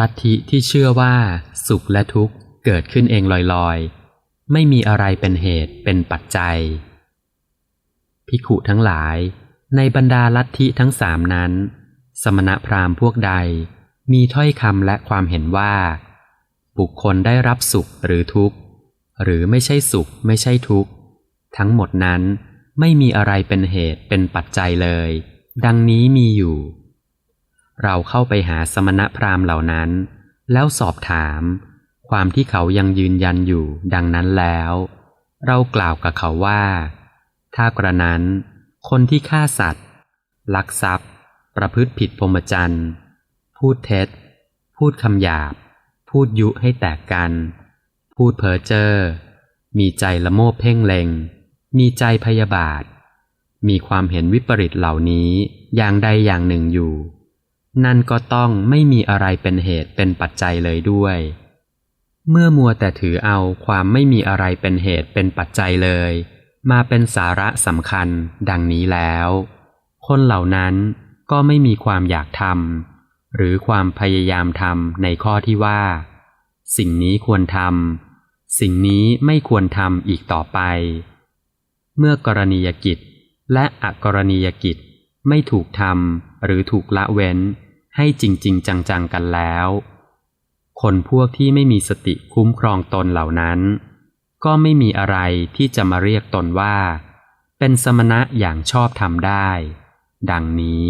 ลัทธิที่เชื่อว่า สุขและทุกข์เกิดขึ้นเองลอยๆ ไม่มีอะไรเป็นเหตุเป็นปัจจัยภิกขุทั้งหลาย ในบรรดาลัทธิทั้งสามนั้น สมณพราหมณ์พวกใด มีถ้อยคำและความเห็นว่า บุคคลได้รับสุขหรือทุกข์ หรือไม่ใช่สุขไม่ใช่ทุกข์ ทั้งหมดนั้นไม่มีอะไรเป็นเหตุเป็นปัจจัยเลย ดังนี้มีอยู่ เราเข้าไปหาสมณพราหมณ์เหล่านั้น แล้วสอบถาม ความที่เขายังยืนยันอยู่ดังนั้นแล้ว เรากล่าวกับเขาว่า ถ้ากระนั้น คนที่ฆ่าสัตว์ ลักทรัพย์ ประพฤติผิดพรหมจรรย์ พูดเท็จ พูดคำหยาบ พูดยุให้แตกกัน พูดเพ้อเจ้อมีใจละโมบเพ่งเลงมีใจพยาบาท มีความเห็นวิปริตเหล่านี้อย่างใดอย่างหนึ่งอยู่ นั่นก็ต้องไม่มีอะไรเป็นเหตุเป็นปัจจัยเลยด้วย เมื่อมัวแต่ถือเอาความไม่มีอะไรเป็นเหตุเป็นปัจจัยเลย มาเป็นสาระสำคัญดังนี้แล้ว คนเหล่านั้นก็ไม่มีความอยากทำหรือความพยายามทำในข้อที่ว่า สิ่งนี้ควรทำสิ่งนี้ไม่ควรทำอีกต่อไป เมื่อกรณียกิจและอกรณียกิจไม่ถูกทำหรือถูกละเว้น ให้จริงๆจังๆกันแล้ว คนพวกที่ไม่มีสติคุ้มครองตนเหล่านั้น ก็ไม่มีอะไรที่จะมาเรียกตนว่า เป็นสมณะอย่างชอบทำได้ ดังนี้